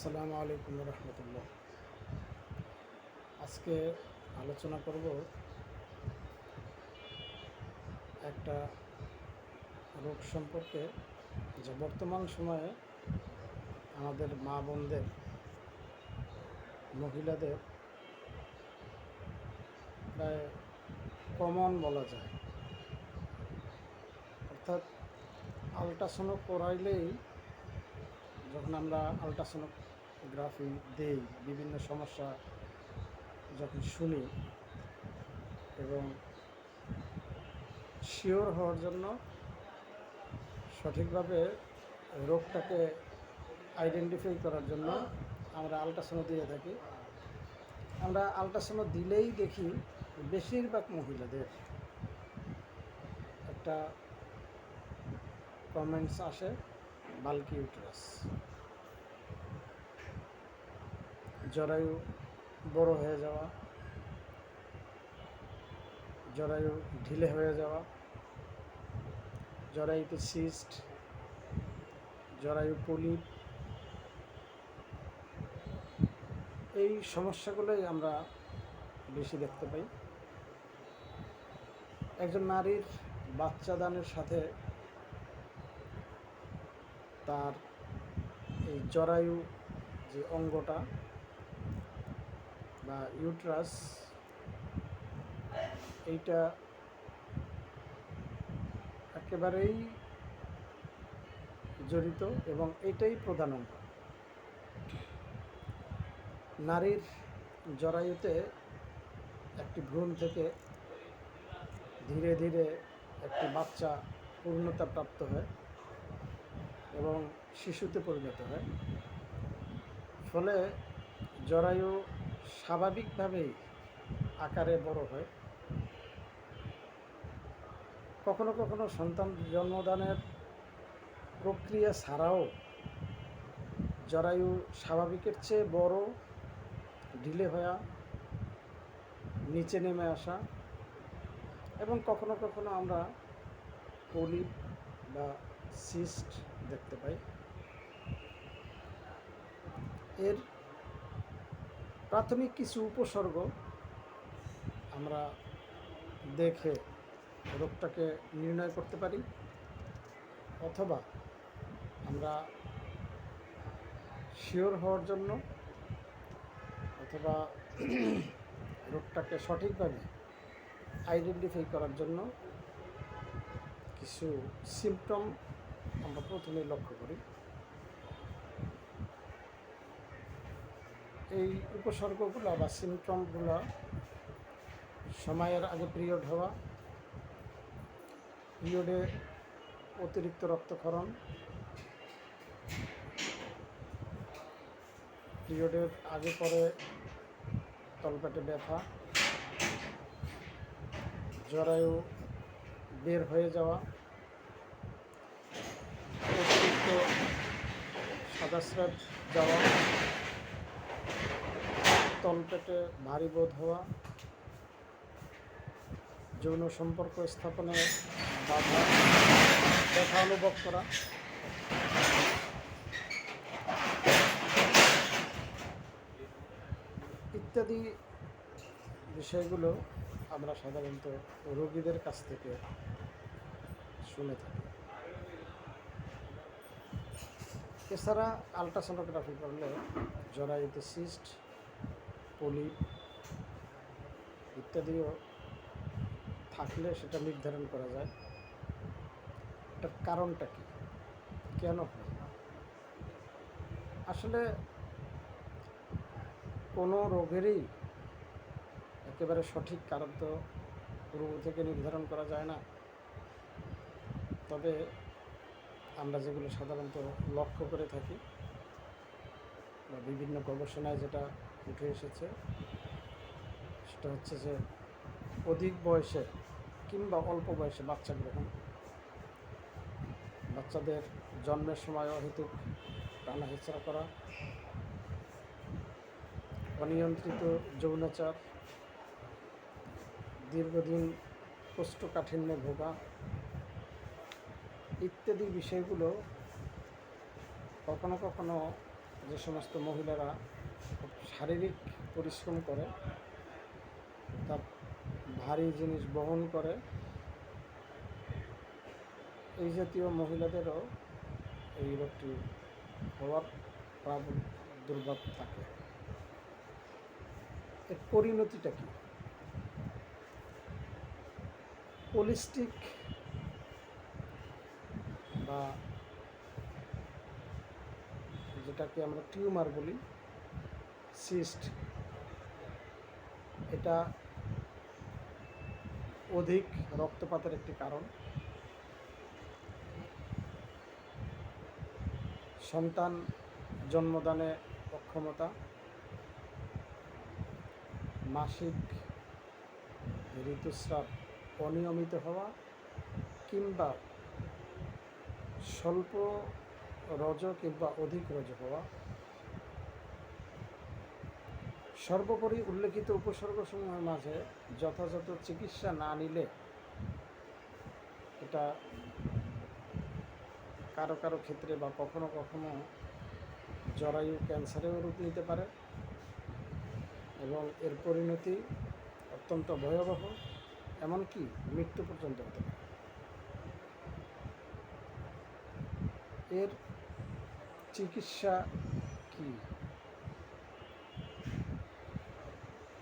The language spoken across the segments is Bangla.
আসসালামু আলাইকুম রহমতুল্লাহ। আজকে আলোচনা করব একটা রোগ সম্পর্কে। যে বর্তমান সময়ে আমাদের মা বোনদের, মহিলাদের প্রায় কমন বলা যায়। অর্থাৎ আলট্রাসোনো করাইলেই যখন আমরা আলট্রাসোনোগ্রাফি দেই বিভিন্ন সমস্যা যখন শুনি এবং শিওর হওয়ার জন্য সঠিকভাবে রোগটাকে আইডেন্টিফাই করার জন্য আমরা আলট্রাসোনো দিয়ে থাকি। আমরা আলট্রাসোনো দিলেই দেখি বেশিরভাগ মহিলাদের একটা কমেন্টস আসে বাল্কি ইউটারাস জরায়ু বড় হয়ে যাওয়া, জরায়ু ঢিলে হয়ে যাওয়া, জরায়ুতে সিস্ট, জরায়ু পলিপ, এই সমস্যাগুলোই আমরা বেশি দেখতে পাই। একজন নারীর বাচ্চা দানের সাথে তার এই জরায়ু যে অঙ্গটা বা ইউট্রাস এইটা একেবারেই জড়িত এবং এটাই প্রধান অঙ্গ। নারীর জরায়ুতে একটি ভ্রূণ থেকে ধীরে ধীরে একটি বাচ্চা পূর্ণতা প্রাপ্ত হয় এবং শিশুতে পরিণত হয়। ফলে জরায়ু স্বাভাবিকভাবেই আকারে বড় হয়। কখনো কখনো সন্তান জন্মদানের প্রক্রিয়া ছাড়াও জরায়ু স্বাভাবিকের চেয়ে বড় ঢিলে হওয়া, নিচে নেমে আসা এবং কখনো কখনো আমরা পলিপ বা সিস্ট দেখতে পাই। এর প্রাথমিক কিছু উপসর্গ আমরা দেখে রোগটাকে নির্ণয় করতে পারি, অথবা আমরা শিওর হওয়ার জন্য অথবা রোগটাকে সঠিকভাবে আইডেন্টিফাই করার জন্য কিছু সিমটম আমরা প্রথমে লক্ষ্য করি। এই উপসর্গগুলো বা সিমটমগুলো সময়ের আগে পিরিয়ড হওয়া পিরিয়ডে অতিরিক্ত রক্তক্ষরণ পিরিয়ডের আগে পরে তলপেটে ব্যথা জরায়ু বের হয়ে যাওয়া, অতিরিক্ত সাদাস্রাব যাওয়া তলপেটে ভারী বোধ হওয়া, যৌন সম্পর্ক স্থাপনে বাধা ব্যথা অনুভব করা। ইত্যাদি বিষয়গুলো আমরা সাধারণত রোগীদের কাছ থেকে শুনে থাকি। এছাড়া আলট্রাসোনোগ্রাফি করলে জরায়ুতে সিস্ট পলিপ ইত্যাদিও থাকলে সেটা নির্ধারণ করা যায়। এটার কারণটা কি? কেন হয়? আসলে কোনো রোগেরই একেবারে সঠিক কারণ তো পূর্ব থেকে নির্ধারণ করা যায় না। তবে আমরা যেগুলো সাধারণত লক্ষ্য করে থাকি বা বিভিন্ন গবেষণায় যেটা উঠে এসেছে। সেটা হচ্ছে যে অধিক বয়সে কিংবা অল্প বয়সে বাচ্চা গ্রহণ বাচ্চাদের জন্মের সময় অহেতুক টানা হেঁচড়া করা, অনিয়ন্ত্রিত যৌনাচার দীর্ঘদিন কোষ্ঠকাঠিন্যে ভোগা ইত্যাদি বিষয়গুলো কখনো কখনো যে সমস্ত মহিলারা শারীরিক পরিশ্রম করে, তার ভারী জিনিস বহন করে। এই জাতীয় মহিলাদেরও এই রোগটি হওয়ার দুর্ভাব থাকে। এর পরিণতিটা কি? পলিস্টিক বা যেটাকে আমরা টিউমার বলি সিস্ট, এটা অধিক রক্তপাতের একটি কারণ। সন্তান জন্মদানে অক্ষমতা, মাসিক ঋতুস্রাব অনিয়মিত হওয়া কিংবা স্বল্প রজ কিংবা অধিক রজ হওয়া সর্বোপরি উল্লেখিত উপসর্গসমূহের মাঝে যথাযথ চিকিৎসা না নিলে এটা কারও কারও ক্ষেত্রে বা কখনো কখনো জরায়ু ক্যান্সারেও রূপ নিতে পারে এবং এর পরিণতি অত্যন্ত ভয়াবহ, এমনকি মৃত্যু পর্যন্ত হতে পারে। এর চিকিৎসা কি?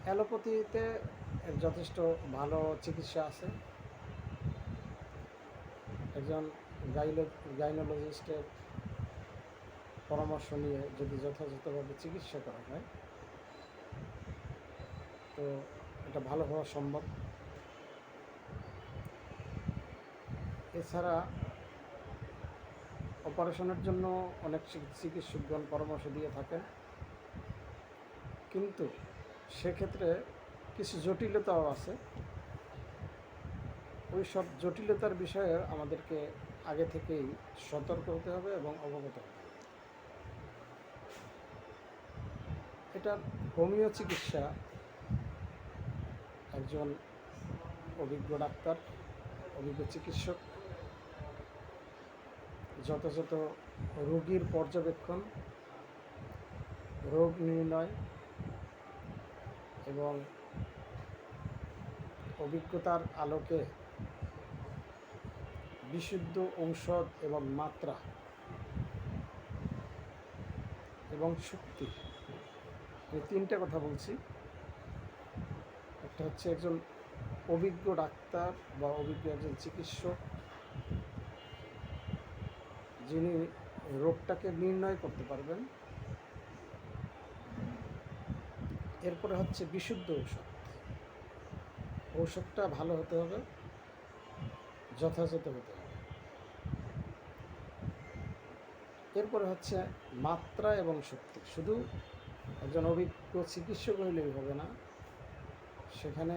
অ্যালোপ্যাথিতে যথেষ্ট ভালো চিকিৎসা আছে। একজন গাইলো, গাইনোলজিস্টের পরামর্শ নিয়ে যদি যথাযথভাবে চিকিৎসা করা হয় তো এটা ভালো হওয়া সম্ভব। এছাড়া অপারেশনের জন্য অনেক চিকিৎসকগণ পরামর্শ দিয়ে থাকেন। কিন্তু সেক্ষেত্রে কিছু জটিলতাও আছে। ওই সব জটিলতার বিষয়ে আমাদেরকে আগে থেকেই সতর্ক হতে হবে এবং অবগত হতে হবে। এটা হোমিও চিকিৎসা একজন অভিজ্ঞ ডাক্তার, অভিজ্ঞ চিকিৎসক। যথাযথ রোগীর পর্যবেক্ষণ, রোগ নির্ণয় এবং অভিজ্ঞতার আলোকে বিশুদ্ধ ঔষধ এবং মাত্রা এবং শক্তি এই তিনটে কথা বলছি। একটা হচ্ছে একজন অভিজ্ঞ ডাক্তার বা অভিজ্ঞ একজন চিকিৎসক যিনি রোগটাকে নির্ণয় করতে পারবেন। এরপরে হচ্ছে বিশুদ্ধ ঔষধ। ঔষধটা ভালো হতে হবে, যথাযথ হতে হবে। এরপরে হচ্ছে মাত্রা এবং শক্তি। শুধু একজন অভিজ্ঞ চিকিৎসক হইলেই হবে না, সেখানে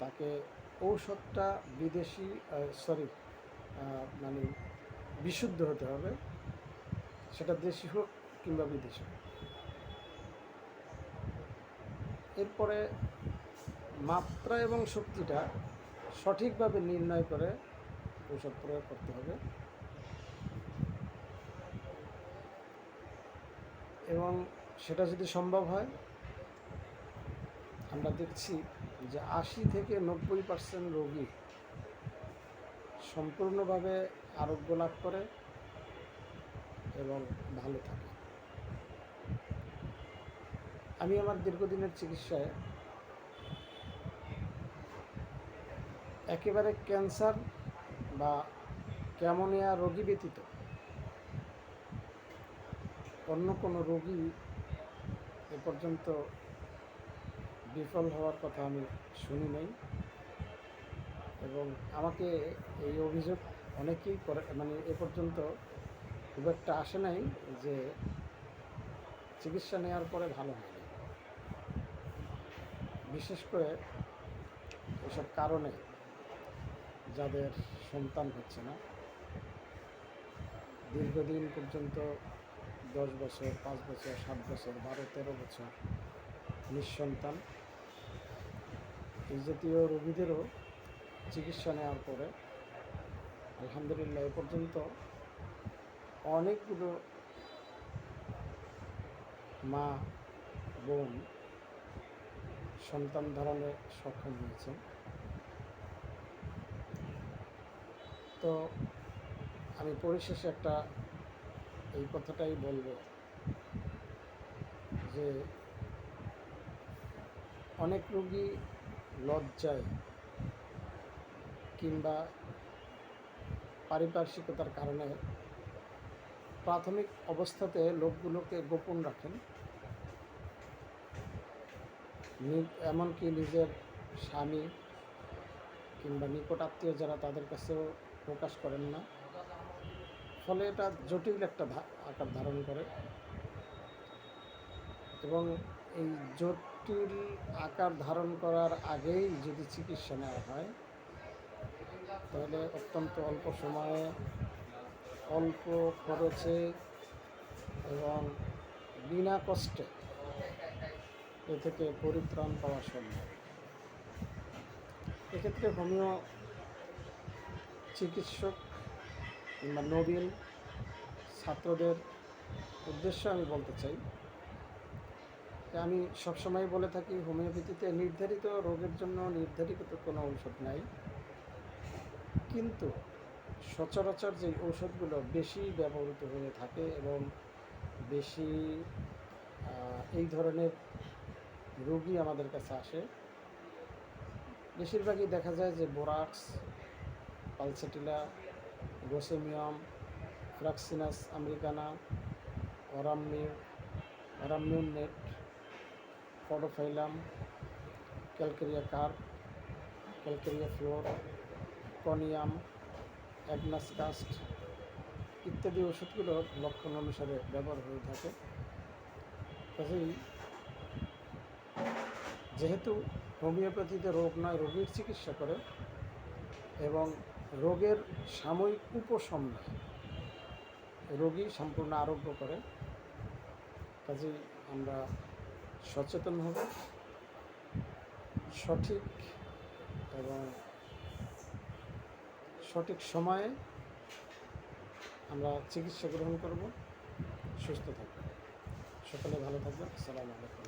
তাকে ঔষধটা বিদেশি সরি মানে বিশুদ্ধ হতে হবে, সেটা দেশি হোক কিংবা বিদেশি হোক। এরপরে মাত্রা এবং শক্তিটা সঠিকভাবে নির্ণয় করে ঔষধ প্রয়োগ করতে হবে। এবং সেটা যদি সম্ভব হয়, আমরা দেখছি যে আশি থেকে নব্বই পার্সেন্ট রোগী সম্পূর্ণভাবে আরোগ্য লাভ করে এবং ভালো থাকে। আমি আমার দীর্ঘদিনের চিকিৎসায় একেবারে ক্যান্সার বা ক্যামোনিয়া রোগী ব্যতীত অন্য কোনো রোগী এ পর্যন্ত বিফল হওয়ার কথা আমি শুনি নাই এবং আমাকে এই অভিযোগ অনেকেই করে মানে এ পর্যন্ত খুব একটা আসে নাই যে চিকিৎসা নেওয়ার পরে ভালো হয়নি বিশেষ করে এসব কারণে যাদের সন্তান হচ্ছে না, দীর্ঘদিন পর্যন্ত দশ বছর, পাঁচ বছর, সাত বছর, বারো, তেরো বছর নিঃসন্তান, এই জাতীয় রোগীদেরও চিকিৎসা নেওয়ার পরে আলহামদুলিল্লাহ এ পর্যন্ত অনেকগুলো মা, বোন সন্তান ধারণে সক্ষম হয়েছেন তো আমি পরিশেষে একটা এই কথাটাই বলব যে অনেক রোগী লজ্জায় কিংবা পারিপার্শ্বিকতার কারণে প্রাথমিক অবস্থাতে লোকগুলোকে গোপন রাখেন। এমনকি নিজের স্বামী কিংবা নিকট আত্মীয় যারা তাদের কাছেও প্রকাশ করেন না। ফলে এটা জটিল একটা আকার ধারণ করে। এবং এই জটিল আকার ধারণ করার আগেই যদি চিকিৎসা নেওয়া হয়, তাহলে অত্যন্ত অল্প সময়ে, অল্প খরচে এবং বিনা কষ্টে এ থেকে পরিত্রাণ পাওয়া সম্ভব। এক্ষেত্রে হোমিও চিকিৎসক কিংবা নবীন ছাত্রদের উদ্দেশ্যে আমি বলতে চাই। আমি সবসময় বলে থাকি, হোমিওপ্যাথিতে নির্ধারিত রোগের জন্য নির্ধারিত কোনো ঔষধ নাই। কিন্তু সচরাচর যে ঔষধগুলো বেশি ব্যবহৃত হয়ে থাকে এবং বেশি এই ধরনের রোগী আমাদের কাছে আসে। বেশিরভাগই দেখা যায় যে borax, pulsatilla gelsemium fraxinus, americana অরামিউ অরামিউন net podophyllum, calcarea carb, calcarea fluor conium agnus castus ইত্যাদি ওষুধগুলো লক্ষণ অনুসারে ব্যবহার হয়ে থাকে। কাজেই যেহেতু হোমিওপ্যাথিতে রোগ নয়, রোগীর চিকিৎসা করে এবং রোগের সাময়িক উপশম নেয়, রোগী সম্পূর্ণ আরোগ্য করে। কাজেই আমরা সচেতন হব, সঠিক এবং সঠিক সময়ে আমরা চিকিৎসা গ্রহণ করব। সুস্থ থাকব সকলে ভালো থাকবেন। আসসালামু আলাইকুম।